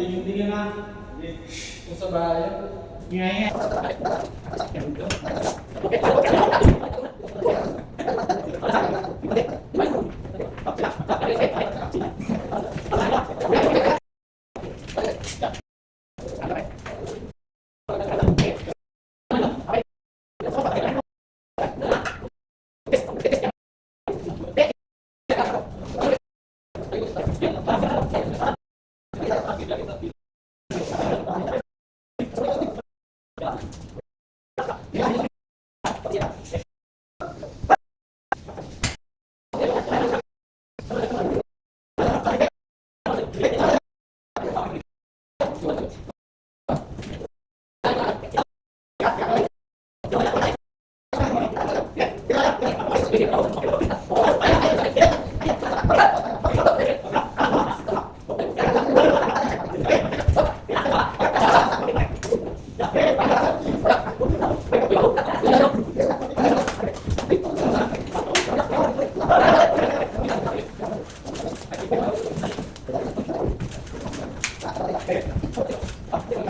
Tingin-tingin na. Kung sa bahay. Ngayon. あ っ